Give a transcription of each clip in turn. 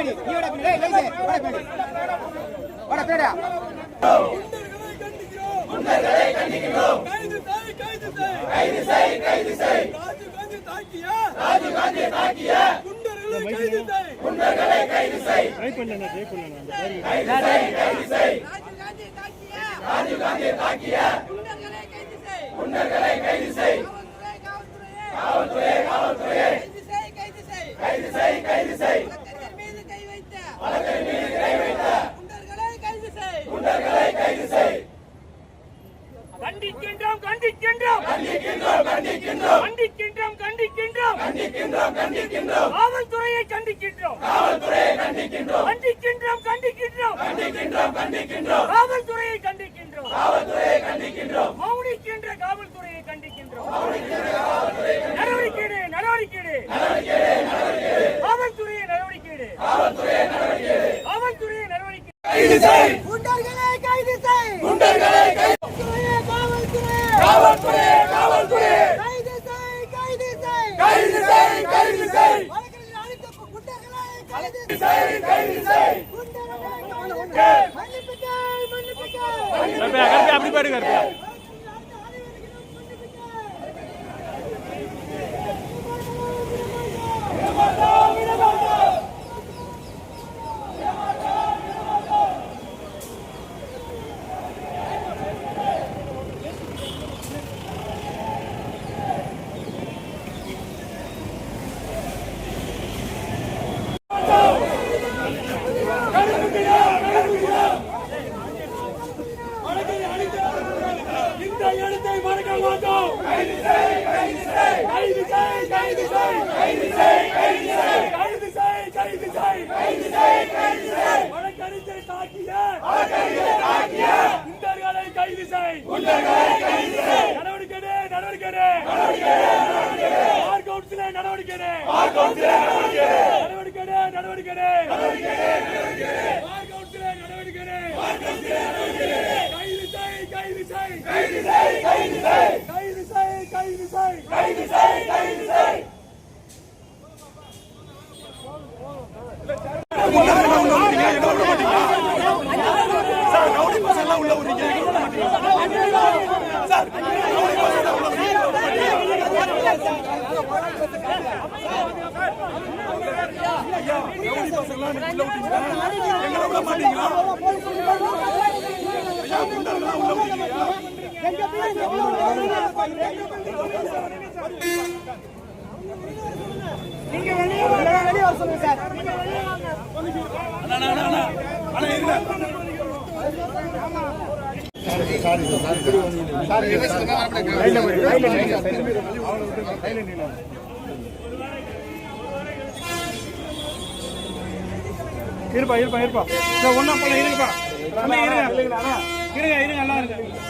பேடி ஈவட பேடி? டேய் லைஸ் ஓட பேடி? ஓட பேடா முண்டர்களை கண்டிக்கிறோம் கைது செய். கைது செய் கைது செய் கைது செய் ராஜீவ் காந்தி தாக்கிய ராஜீவ் காந்தி தாக்கிய முண்டர்களை கைது செய் முண்டர்களை கைது செய் ட்ரை பண்ணல ட்ரை பண்ணல கைது செய் கைது செய் ராஜீவ் காந்தி தாக்கிய ராஜீவ் காந்தி தாக்கிய? நீங்க வெளியே வெளியே வர சொல்லுங்க சார் இருப்பா. இருப்பா இருப்பா ஒன்னா போல இருங்கப்பா இருங்க இருங்க நல்லா இருக்கு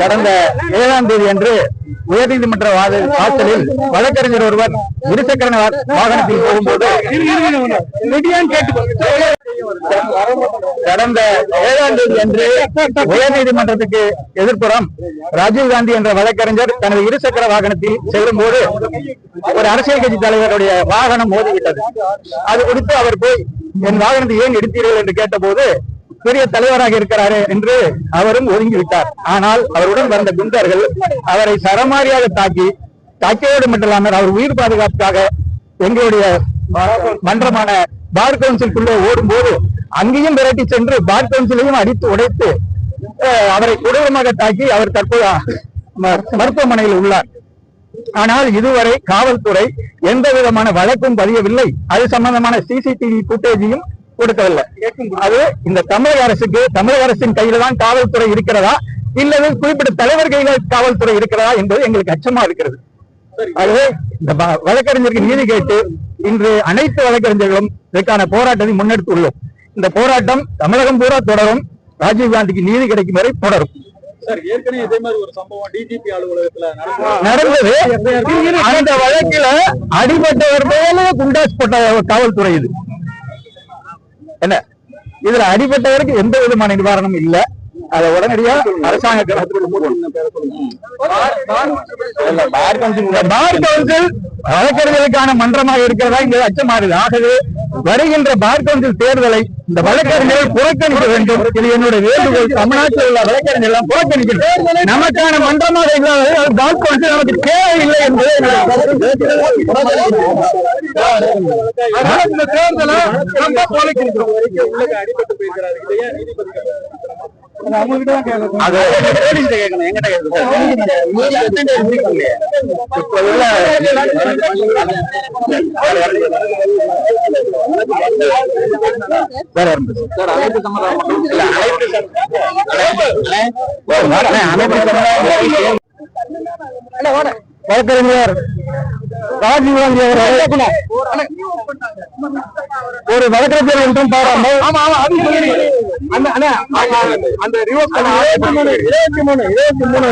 கடந்த ஏழாம் தேதி அன்று உயர்நீதிமன்ற வாசலில் வழக்கறிஞர் ஒருவர் இருசக்கர வாகனத்தில் போகும்போது கடந்த ஏழாம் தேதி அன்று உயர்நீதிமன்றத்துக்கு எதிர்ப்புறம் ராஜீவ்காந்தி என்ற வழக்கறிஞர் தனது இருசக்கர வாகனத்தில் செல்லும்போது ஒரு அரசியல் கட்சி தலைவருடைய வாகனம் மோதிவிட்டது. அது குறித்து அவர் போய் என் வாகனத்தை ஏன் எடுத்தீர்கள்? என்று கேட்டபோது பெரிய தலைவராக இருக்கிறாரு என்று அவரும் ஒதுங்கிவிட்டார். ஆனால் அவருடன் வந்த குண்டர்கள் அவரை சரமாரியாக தாக்கி தாக்கியோடு மட்டும் இல்லாமல் அவர் உயிர் பாதுகாப்புக்காக எங்களுடைய மன்றமான பார் கவுன்சிலுக்குள்ளே ஓடும் போது அங்கேயும் விரட்டி சென்று பார் கவுன்சிலையும் அடித்து உடைத்து அவரை கொடூரமாக தாக்கி அவர் தற்போது மருத்துவமனையில் உள்ளார். ஆனால் இதுவரை காவல்துறை எந்த விதமான வழக்கும் பதியவில்லை. அது சம்பந்தமான சிசிடிவி ஃபுட்டேஜையும் கொடுக்கவில்லை. அது இந்த தமிழக அரசுக்கு தமிழக அரசின் கையில தான் காவல்துறை இருக்கிறதா? இல்லது குறிப்பிட்ட தலைவர் கையில காவல்துறை இருக்கிறதா என்பது எங்களுக்கு அச்சமா இருக்கிறது. ஆகவே இந்த வழக்கறிஞருக்கு நீதி கேட்டு இன்று அனைத்து வழக்கறிஞர்களும் இதற்கான போராட்டத்தை முன்னெடுத்துள்ளோம் இந்த போராட்டம் தமிழகம் பூரா தொடரும். ராஜீவ் காந்திக்கு நீதி கிடைக்கும் வரை தொடரும். நடந்தது. நடந்தது. அந்த வழக்கில அடிபட்டவர் மேல குண்டாஸ் போட்ட காவல்துறை இது. என்ன? இதுல அடிபட்டவருக்கு எந்த விதமான நிவாரணம் இல்லை. அதை உடனடியா அரசாங்க பார் கவுன்சில் வழக்கறிஞர்களுக்கான மன்றமாக இருக்கிறதா? இங்க அச்சமா இருக்கு ஆகவே வருகின்ற பார் கவுன்சில் தேர்தலை இந்த வழக்கறிஞர்கள் புறக்கணிக்க வேண்டும். இது என்னுடைய வேண்டுகோள். தமிழ்நாட்டில் உள்ள வழக்கறிஞர்கள் எல்லாம் புறக்கணிக்கணும். நமக்கான மன்றமாக இல்லாத பார் கவுன்சில் நமக்கு தேவையில்லை என்பது இந்த தேர்தலை அது போலீஸ்கிட்ட கேட்கணும், சமுதாயம். வழக்கறிஞர் ராஜீவ் காந்தி அவர்கள். ஒரு வழக்கறிஞர் என்றும் பாராமல்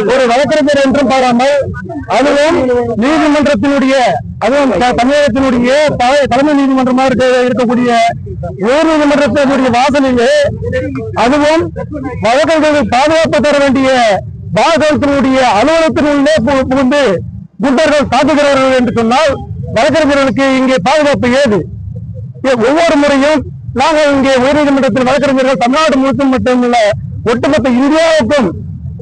ஒரு வழக்கறிஞர் என்றும் பாராமல் அதுவும் நீதிமன்றத்தினுடைய அதுவும் தமிழகத்தினுடைய தலை- தலைமை நீதிமன்றமாக இருக்க இருக்கக்கூடிய உயர் நீதிமன்றத்தினுடைய வாசலிலே அதுவும் வழக்கறிஞர்கள் பாதுகாப்பு தர வேண்டிய பாகத்தினுடைய அலுவலகத்தினுள்ளே புகுந்து குண்டர்கள் தாக்குகிறார்கள் என்று சொன்னால் வழக்கறிஞர்களுக்கு இங்கே பாதுகாப்பு ஏது? ஒவ்வொரு முறையும் நாங்கள் இங்கே உயர்நீதிமன்றத்தில் வழக்கறிஞர்கள் தமிழ்நாடு முழுக்க மட்டுமல்ல ஒட்டுமொத்த இந்தியாவுக்கும்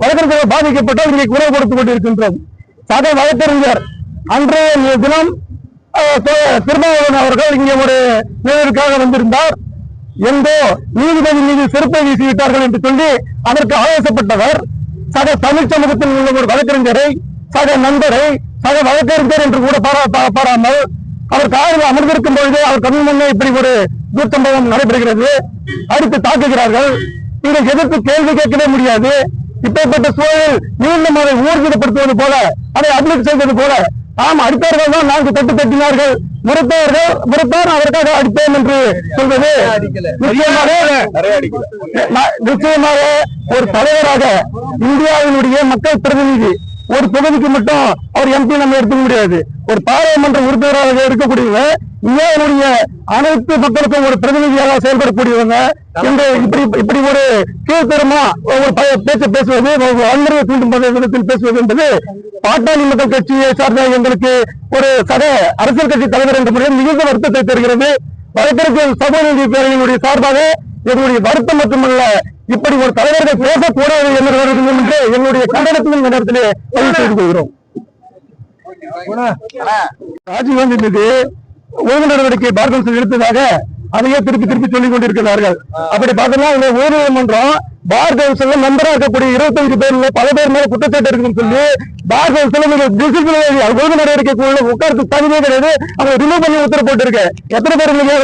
வழக்கறிஞர்கள் பாதிக்கப்பட்டால் இங்கே குரல் கொடுத்துக் கொண்டிருக்கின்றோம். சக வழக்கறிஞர் அன்றைய தினம் திருமாவளவன் அவர்கள் இங்கே ஒரு நிகழ்வுக்காக வந்திருந்தார். எங்கோ நீதிபதி மீது செருப்பை வீசிவிட்டார்கள் என்று சொல்லி அதற்கு ஆவேசப்பட்டவர். சக தமிழ் சமூகத்தில் உள்ள ஒரு வழக்கறிஞரை சக நண்பரை சக வழக்கறிஞர் என்று கூட பாராமல் அவர் காரில் அமர்ந்திருக்கும் பொழுது அவர் கண் முன்னே இப்படி ஒரு துர்சம்பவம் நடைபெறுகிறது. அடித்து தாக்குகிறார்கள். இதை எதிர்த்து கேள்வி கேட்கவே முடியாது. இப்பேற்பட்ட சூழலில் மீண்டும் அதை ஊர்ஜிதப்படுத்துவது போல அதை அப்ளிக் செய்தது போல ஆம் அடித்தவர்கள் தான் நான்கு தட்டு தட்டினார்கள். முறைத்தவர்கள் முறைத்தார் அவருக்காக அடித்தேன் என்று சொல்வது நிச்சயமாக ஒரு தலைவராக இந்தியாவினுடைய மக்கள் பிரதிநிதி ஒரு தொகுதிக்கு மட்டும் அவர் எம்பி நம்ம எடுத்துக்க முடியாது. ஒரு பாராளுமன்ற உறுப்பினராக இருக்கக்கூடியவங்க இந்தியாவினுடைய அனைத்து மக்களுக்கும் ஒரு பிரதிநிதியாக செயல்படக்கூடியவங்க. இந்த இப்படி இப்படி ஒரு கீழ்த்தரமா ஒரு பேச்சு பேசுவது வன்முறையை தூண்டும் விதத்தில் பேசுவது என்பது பாட்டாளி மக்கள் கட்சியை சார்ந்த எங்களுக்கு ஒரு சக அரசியல் கட்சி தலைவர் என்ற முறையில் மிகுந்த வருத்தத்தை தருகிறது. வழக்கறிஞர் சமூக பேரவையினுடைய சார்பாக எங்களுடைய வருத்தம் மட்டுமல்ல இப்படி ஒரு தலைவர்கள் பேசக்கூடாது என்று என்று எங்களுடைய கண்டனத்திலும் இந்த நேரத்திலே பதிவு செய்து கொள்கிறோம். ராஜீவ்காந்தி மீது ஒழுங்கு நடவடிக்கை பார் கவுன்சில் எடுத்ததாக அதையே திருப்பி திருப்பி சொல்லிக் கொண்டிருக்கிறார்கள். அப்படி பார்த்தோம்னா இந்த உயர்நீதிமன்றம் பார் கவுன்சில் மெம்பரா இருக்கக்கூடிய இருபத்தஞ்சு பேர்ல பல பேர் மேல குற்றச்சாட்டு இருக்குன்னு சொல்லி பார் கவுன்சில் நீங்க டிசிப்ளினரி ஒழுங்கு நடவடிக்கைக்குள்ள உட்கார்ந்து தகுதியே கிடையாது. அவங்க ரிமூவ் பண்ணி உத்தரவு போட்டிருக்கு. எத்தனை பேர் நீங்க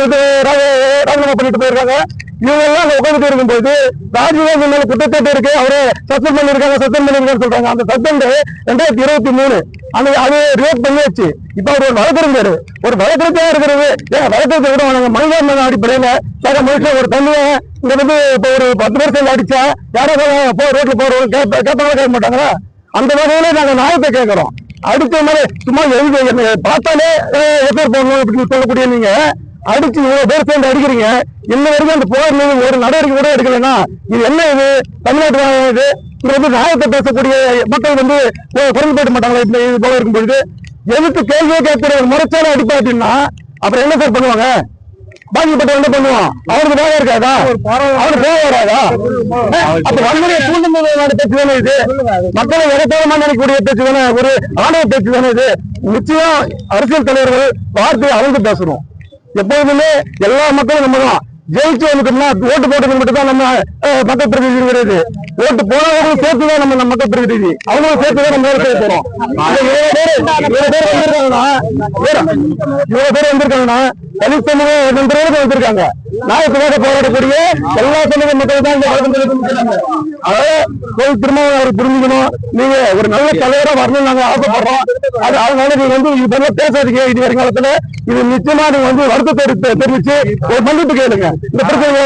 ராஜினாமா பண்ணிட்டு போயிருக்காங்க. இவங்க உட்காந்துட்டு இருக்கும்போது ராஜீவ்காந்தி மேல குற்றச்சாட்டு இருக்கு. அவரு சஸ்பெண்ட் பண்ணிருக்காங்க சஸ்பெண்ட் பண்ணிருக்காங்க சொல்றாங்க. அந்த சஸ்பெண்ட் ரெண்டாயிரத்தி இருபத்தி மூணு. அது அது ரியோட் பண்ணியாச்சு. இப்ப அவர் ஒரு வழக்கறிஞர். ஒரு வழக்கறிஞரா இருக்கிறது. ஏன் வழக்கத்தை விட நாங்க மனிதன் அடிப்படையில சக மனுஷன் ஒரு தண்ணியை இங்க வந்து இப்ப ஒரு பத்து பேர் அடிச்சா யாரோ போ ரோட்ல போறவங்க கேட்ப கேட்பாங்க கேட்க மாட்டாங்களா? அந்த வகையில நாங்க நியாயத்தை கேட்கிறோம். அடுத்த மாதிரி சும்மா எழுதி பார்த்தாலே எஃப்ஐஆர் போடணும் அப்படின்னு சொல்லக்கூடிய நீங்க அடிச்சு இவ்வளவு பேர் சேர்ந்து அடிக்கிறீங்க. இன்ன வரைக்கும் அந்த போர் மீது ஒரு நடவடிக்கை கூட எடுக்கலைன்னா இது என்ன இது? தமிழ்நாட்டு இது? இங்க வந்து நியாயத்தை பேசக்கூடிய மக்கள் வந்து குறைந்து குரல் போட மாட்டாங்களா இப்படி இது போல இருக்கும் பொழுது? எதிர்த்து கேள்வியை கேட்கிற ஒரு முறைச்சால அடிப்பா அப்படின்னா அப்புறம் என்ன சார் பண்ணுவாங்க? பாதிக்கப்பட்ட என்ன பண்ணுவான்? அவருக்கு வேலை இருக்காதா? அவருக்கு போக வராதா? அப்ப வன்முறையை தூண்டும் பேச்சு தானே இது? மக்களை எதத்தேவமா நினைக்கக்கூடிய பேச்சு தானே? ஒரு ஆணவ பேச்சு தானே இது? நிச்சயம் அரசியல் தலைவர்கள் வார்த்தை அளந்து பேசணும். எப்போதுமே எல்லா மக்களும் நம்ம தான் ஜெயிச்சு வந்துட்டோம்னா ஓட்டு போட்டது மட்டும் தான் நம்ம மக்கள் பிரதிநிதி கிடையாது ஓட்டு போனவங்களும் சேர்த்து தான் நம்ம நம்ம மக்கள் பிரதிநிதி. அவங்களும் சேர்த்து தான் நம்ம வேலை செய்ய போறோம். இவ்வளவு பேர் வந்திருக்காங்கன்னா இவ்வளவு பேர் வந்திருக்காங்கன்னா தலித் வந்திருக்காங்க. நாயக்கமாக போராடக்கூடிய எல்லா சமூக மக்கள் தான் இந்த அதாவது கோயில் திருமாவளவன் அவர் புரிஞ்சுக்கணும். நீங்க ஒரு நல்ல தலைவரா வரணும்னு நாங்க ஆசைப்படுறோம். அது அதனால நீங்க வந்து இது பண்ண பேசாதீங்க. இது வருங்காலத்துல இது நிச்சயமா நீங்க வந்து வருத்தத்தை தெரிவிச்சு ஒரு மன்னிப்பு கேளுங்க. இந்த பிரச்சனை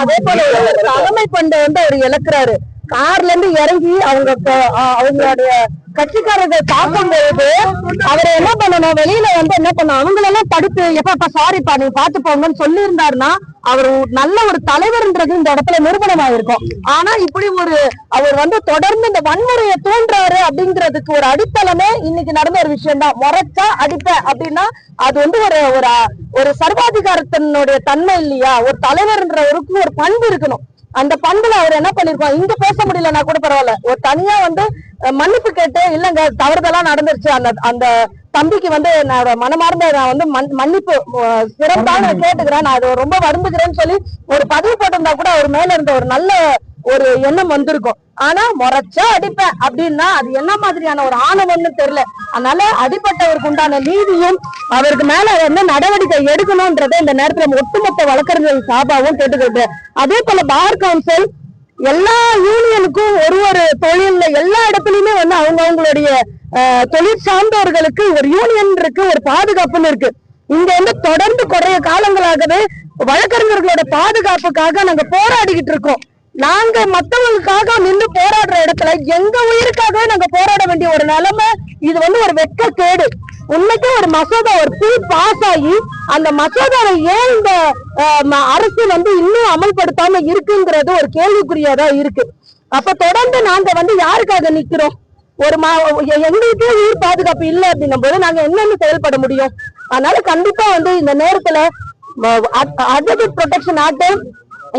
அதே போல தலைமை பண்ட வந்து அவர் இழக்கிறாரு. கார்ல இருந்து இறங்கி அவங்க அவங்களுடைய கட்சிக்காரர்கள் பார்க்கும் பொழுது அவரை என்ன பண்ணணும்? வெளியில வந்து என்ன பண்ணும் அவங்களெல்லாம் தடுத்து எப்ப சாரிப்பா நீங்க பாத்து போங்கன்னு சொல்லி இருந்தாருன்னா அவர் நல்ல ஒரு தலைவர்ன்றது இந்த இடத்துல நிறுவனமாயிருக்கும் ஆனா இப்படி ஒரு அவர் வந்து தொடர்ந்து இந்த வன்முறையை தூண்டுறாரு அப்படிங்கிறதுக்கு ஒரு அடித்தளமே இன்னைக்கு நடந்த ஒரு விஷயம் தான் முறைச்சா அடிப்ப அப்படின்னா அது வந்து ஒரு ஒரு ஒரு சர்வாதிகாரத்தினுடைய தன்மை இல்லையா? ஒரு தலைவர்ன்றவருக்கு ஒரு பண்பு இருக்கணும். அந்த பண்புல அவர் என்ன பண்ணிருக்கோம் இங்க பேச முடியலன்னா கூட பரவாயில்ல. ஒரு தனியா வந்து மன்னிப்பு கேட்டு இல்லங்க தவறுதலா நடந்துருச்சு. அந்த அந்த தம்பிக்கு வந்து நான் மனமார்ந்த நான் வந்து மன்- மன்னிப்பு சிறப்பாக கேட்டுக்கிறேன். நான் அது ரொம்ப வருந்துக்கிறேன்னு சொல்லி ஒரு பதிவு போட்டிருந்தா கூட அவர் மேல இருந்த ஒரு நல்ல ஒரு எண்ணம் வந்திருக்கும். ஆனா முறைச்சா அடிப்பேன். அப்படின்னா அது என்ன மாதிரியான ஒரு ஆணவம்னு தெரியல. அதனால அடிப்பட்டவருக்கு உண்டான நீதியும் அவருக்கு மேல என்ன நடவடிக்கை எடுக்கணும்ன்றதை இந்த நேரத்துல ஒட்டுமொத்த வழக்கறிஞர்கள் சாபாவும் கேட்டுக்கிட்டு அதே போல பார் கவுன்சில் எல்லா யூனியனுக்கும் ஒரு ஒரு தொழில்ல எல்லா இடத்துலயுமே வந்து அவங்க அவங்களுடைய அஹ், தொழில் சார்ந்தவர்களுக்கு ஒரு யூனியன் இருக்கு ஒரு பாதுகாப்புன்னு இருக்கு. இங்க வந்து தொடர்ந்து குறைய காலங்களாகவே வழக்கறிஞர்களோட பாதுகாப்புக்காக நாங்க போராடிக்கிட்டு இருக்கோம். நாங்க மத்தவங்களுக்காக நின்று போராடுற இடத்துல எங்க உயிருக்காகவே நாங்க போராட வேண்டிய ஒரு நிலைமை இது வந்து ஒரு வெட்க கேடு உண்மைக்கே ஒரு மசோதா ஒரு பில் பாஸ் ஆகி அந்த மசோதாவை ஏன் இந்த அரசு வந்து இன்னும் அமல்படுத்தாம இருக்குங்கிறது ஒரு கேள்விக்குறியாதா இருக்கு அப்ப தொடர்ந்து நாங்க வந்து யாருக்காக நிக்கிறோம் ஒரு மா எங்களுக்கே உயிர் பாதுகாப்பு இல்லை அப்படின்னும் போது நாங்க என்னென்ன செயல்பட முடியும் அதனால கண்டிப்பா வந்து இந்த நேரத்துல அட்வொகேட் ப்ரொடெக்ஷன் ஆக்ட்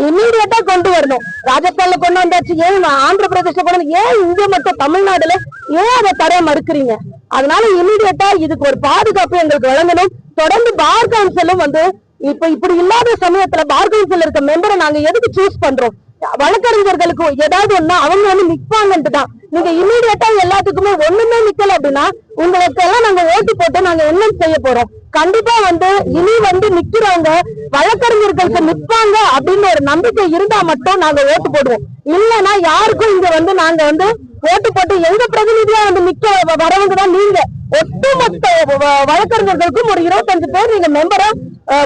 இமீடியட்டா கொண்டு வரணும். ராஜஸ்தான்ல கொண்டு வந்தாச்சு. ஏன் ஆந்திர பிரதேச கொண்டு ஏன் இங்க மட்டும் தமிழ்நாடுல? ஏன் அதை தர மறுக்கிறீங்க? அதனால இமீடியட்டா இதுக்கு ஒரு பாதுகாப்பு எங்களுக்கு வழங்கணும். தொடர்ந்து பார் கவுன்சிலும் வந்து இப்ப இப்படி இல்லாத சமயத்துல பார் கவுன்சில் இருக்க மெம்பரை நாங்க எதுக்கு சூஸ் பண்றோம்? வழக்கறிஞர்களுக்கு ஏதாவது ஒண்ணா அவங்க வந்து நிப்பாங்கன்ட்டு தான் நீங்க இமீடியட்டா எல்லாத்துக்குமே ஒண்ணுமே நிக்கல அப்படின்னா உங்களுக்கு எல்லாம் நாங்க ஓட்டு போட்டு நாங்க என்ன செய்ய போறோம்? கண்டிப்பா வந்து இனி வந்து நிக்கிறவங்க வழக்கறிஞர்களுக்கு நிற்பாங்க அப்படின்னு ஒரு நம்பிக்கை இருந்தா மட்டும் நாங்க ஓட்டு போடுவோம். இல்லைன்னா யாருக்கும் இங்க வந்து நாங்க வந்து ஓட்டு போட்டு எங்க பிரதிநிதியா வந்து நிக்க வரவங்க தான் நீங்க. ஒட்டுமொத்த வழக்கறிஞர்களுக்கும் ஒரு இருபத்தஞ்சு பேர் நீங்க மெம்பரா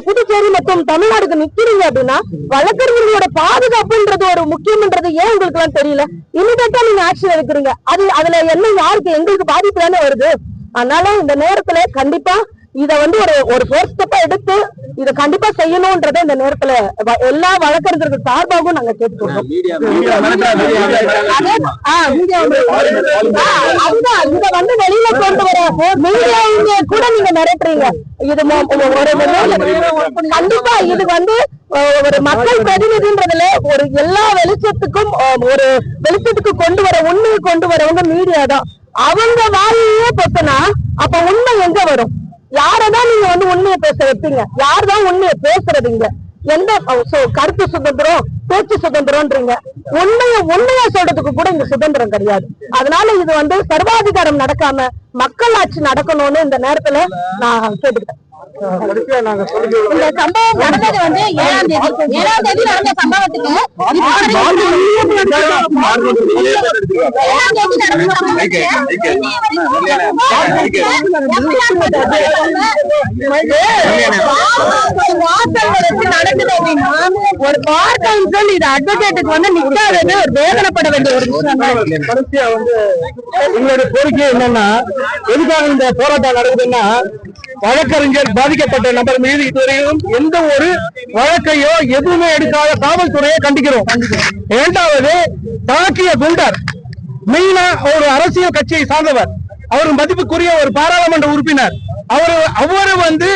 புதுச்சேரி மற்றும் தமிழ்நாடுக்கு நிக்கிறீங்க அப்படின்னா வழக்கறிஞர்களோட பாதுகாப்புன்றது ஒரு முக்கியம்ன்றது ஏன் உங்களுக்கு எல்லாம் தெரியல? இமிடியட்டா நீங்க ஆக்ஷன் எடுக்கிறீங்க. அது அதுல என்ன யாருக்கு எங்களுக்கு பாதிப்பு தானே வருது. அதனால இந்த நேரத்துல கண்டிப்பா இத வந்து ஒரு ஒரு ஃபோர்த் ஸ்டெப்பா எடுத்து இத கண்டிப்பா செய்யணும்ன்றத இந்த நேரத்துல எல்லா வழக்கறிஞர்கள் சார்பாகவும் நாங்க கேட்டுக்கொள்றோம். அதுதான் இத வந்து வெளியில கொண்டு வர மீடியா கூட நீங்க மிரட்டுறீங்க. இது கண்டிப்பா இது வந்து ஒரு மக்கள் பிரதிநிதின்றதுல ஒரு எல்லா வெளிச்சத்துக்கும் ஒரு வெளிச்சத்துக்கு கொண்டு வர உண்மையை கொண்டு வரவங்க மீடியா தான். அவங்க வாயிலே பொத்தனா அப்ப உண்மை எங்க வரும்? யாரதான் நீங்க வந்து உண்மையை பேச வைப்பீங்க? யார்தான் உண்மையை பேசுறதுங்க? எந்த கருத்து சுதந்திரம் பேச்சு சுதந்திரம்ன்றீங்க. உண்மையை உண்மையா சொல்றதுக்கு கூட இங்க சுதந்திரம் கிடையாது. அதனால இது வந்து சர்வாதிகாரம் நடக்காம மக்கள் ஆட்சி நடக்கணும்னு இந்த நேரத்துல நான் கேட்டுக்கிட்டேன் இந்த சம்பவம் நடந்தது வந்து ஏழாம் தேதி ஏழாம் தேதி நடந்த சம்பவத்துக்கு ஏழாம் தேதி நடந்த சம்பவத்துக்கு நடக்குது அப்படின்னா ஒரு பார் கவுன்சில் இது அட்வொகேட்டுக்கு வந்து நிக்காதது ஒரு வேதனைப்பட வேண்டிய ஒரு விஷயம். கடைசியா வந்து எங்களுடைய கோரிக்கை என்னன்னா எதுக்காக இந்த போராட்டம் நடக்குதுன்னா வழக்கறிஞர் பாதிக்கப்பட்ட நபர் மீது இதுவரையும் எந்த ஒரு வழக்கையோ எதுவுமே எடுக்காத காவல்துறையை கண்டிக்கிறோம். இரண்டாவது தாக்கிய குண்டர் மெயினா ஒரு அரசியல் கட்சியை சார்ந்தவர். அவர் மதிப்புக்குரிய ஒரு பாராளுமன்ற உறுப்பினர். அவர் அவரு வந்து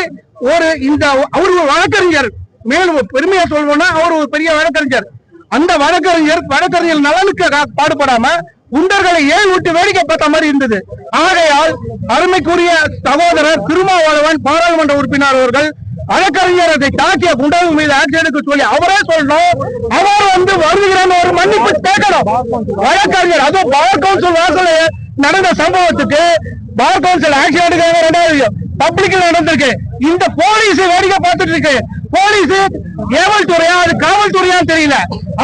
ஒரு இந்த அவர் ஒரு வழக்கறிஞர். மேலும் பெருமையா சொல்லணும்னா அவர் ஒரு பெரிய வழக்கறிஞர். அந்த வழக்கறிஞர் வழக்கறிஞர் நலனுக்கு பாடுபடாம குண்டர்களை ஏழு விட்டு வேடிக்கை பார்த்த மாதிரி இருந்தது. ஆகையால் அருமைக்குரிய சகோதரர் திருமாவளவன் பாராளுமன்ற உறுப்பினர் அவர்கள் வழக்கறிஞர் அதை தாக்கிய குண்டகம் மீது ஆக்ஷன் எடுக்க சொல்லி அவரே சொல்லணும் அவர் வந்து வருகிறான்னு ஒரு மன்னிப்பு கேட்கணும். வழக்கறிஞர் அதுவும் பவர் கவுன்சில் வாசல நடந்த சம்பவத்துக்கு பவர் கவுன்சில் ஆக்ஷன் எடுக்கிறாங்க ரெண்டாவது பப்ளிக்ல நடந்திருக்கு. இந்த போலீஸ் வேடிக்கை பார்த்துட்டு இருக்கு. போலீஸ் ஏவல்துறையா அது காவல்துறையா தெரியல.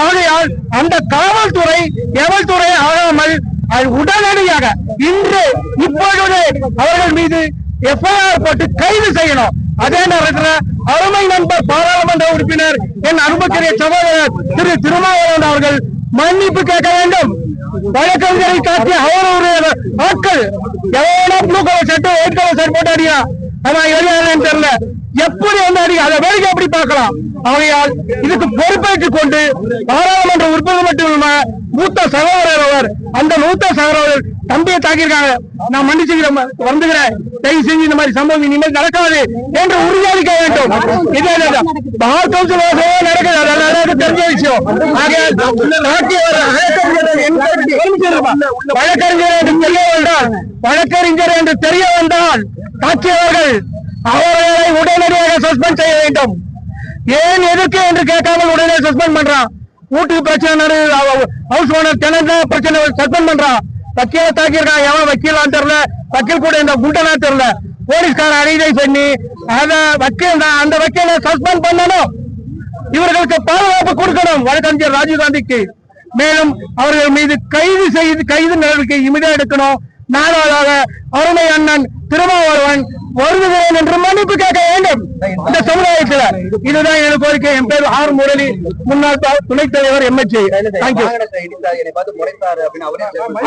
ஆகையால் அந்த காவல்துறை ஏவல் துறை ஆகாமல் அது உடனடியாக இன்று இப்பொழுது அவர்கள் மீது எஃப்ஐஆர் போட்டு கைது செய்யணும். அதே நேரத்தில் அருமை நண்பர் பாராளுமன்ற உறுப்பினர் என் அன்புக்குரிய சகோதரர் திரு திருமாவளவன் அவர்கள் மன்னிப்பு கேட்க வேண்டும். வழக்கறிஞரை காட்டி அவருடைய ஆட்கள் எவ்வளவு blue colour shirt white colour shirt போட்டு அடிக்கிறான் அவன் எழுதியானு தெரியல. எப்படி வந்து அதை வேடிக்கை எப்படி பார்க்கலாம்? ஆகையால் இதுக்கு பொறுப்பேற்றுக் கொண்டு பாராளுமன்ற உறுப்பினர் மட்டும் இல்லாம மூத்த சகோதரர் அவர் அந்த மூத்த சகோதரர் தம்பியை தாக்கியிருக்காங்க. நான் மன்னிச்சுக்கிறேன் வந்துகிறேன் தயவு செஞ்சு இந்த மாதிரி சம்பவம் இனிமேல் நடக்காது என்று உறுதியளிக்க வேண்டும். இதே பார் கவுன்சில் வாசமே நடக்குது. தெரிஞ்ச விஷயம். வழக்கறிஞர் என்று தெரிய வந்தால் வழக்கறிஞர் என்று தெரிய வந்தால் தாக்கியவர்கள் அவர்களை உடனடியாக சஸ்பெண்ட் செய்ய வேண்டும். ஏன் எதுக்கு என்று கேட்காமல் உடனே சஸ்பெண்ட் பண்றான் வீட்டுக்கு பிரச்சனை ஹவுஸ் ஓனர் டெனன்ட் பிரச்சனை சஸ்பெண்ட் பண்றான் வக்கீல தாக்கியிருக்கான் எவன் வக்கீலான்னு தெரியல. வக்கீல் கூட இந்த குண்டனா தெரியல. போலீஸ்கார அடிதை பண்ணி அத வக்கீல் தான் அந்த வக்கீலை சஸ்பெண்ட் பண்ணணும். இவர்களுக்கு பாதுகாப்பு கொடுக்கணும். வழக்கறிஞர் ராஜீவ்காந்திக்கு மேலும் அவர்கள் மீது கைது செய்து கைது நடவடிக்கை இமிடியா எடுக்கணும். நாலாவதாக அருமை அண்ணன் திருமாவளவன் வருகிறேன் என்று மன்னிப்பு கேட்க வேண்டும். இந்த சமுதாயத்துல இதுதான் எனக்கு கோரிக்கை. என் பேர் ஆர் முரளி. முன்னாள் துணைத் தலைவர் தேங்க்யூ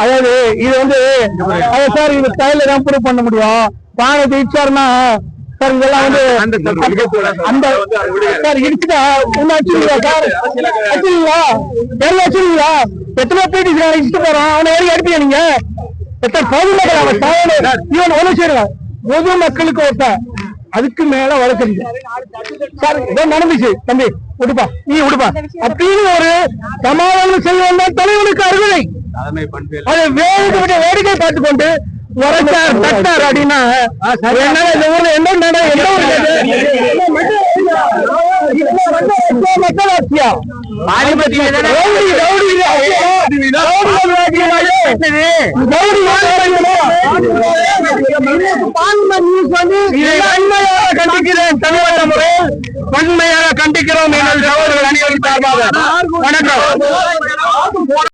அதாவது இது வந்து சார் இது கையில தான் ப்ரூவ் பண்ண முடியும். வாகனத்தை இடிச்சாருன்னா சார் இதெல்லாம் வந்து அந்த சார் எத்தனை பேட்டி இடிச்சுட்டு போறான். அவனை யாரும் அடிப்பியா நீங்க? பொதுமக்கள் அவன் சாவனே இவன் ஒண்ணு செய்யல. பொது மக்களுக்கு ஒருத்தன் அதுக்கு மேல வழக்கறிஞர் சார் இதோ நடந்துச்சு. தம்பி விடுப்பா நீ விடுப்பா அப்படின்னு ஒரு சமாதானம் செய்ய வந்தால் தலைவனுக்கு அருகதை. அதை வேடிக்கை வேடிக்கை பார்த்து கொண்டு உரைச்சார் தட்டார் அப்படின்னா என்ன இந்த ஊர்ல என்ன கண்டிக்கிறேன் வன்மையாக கண்டிக்கிறோம் வணக்கம்.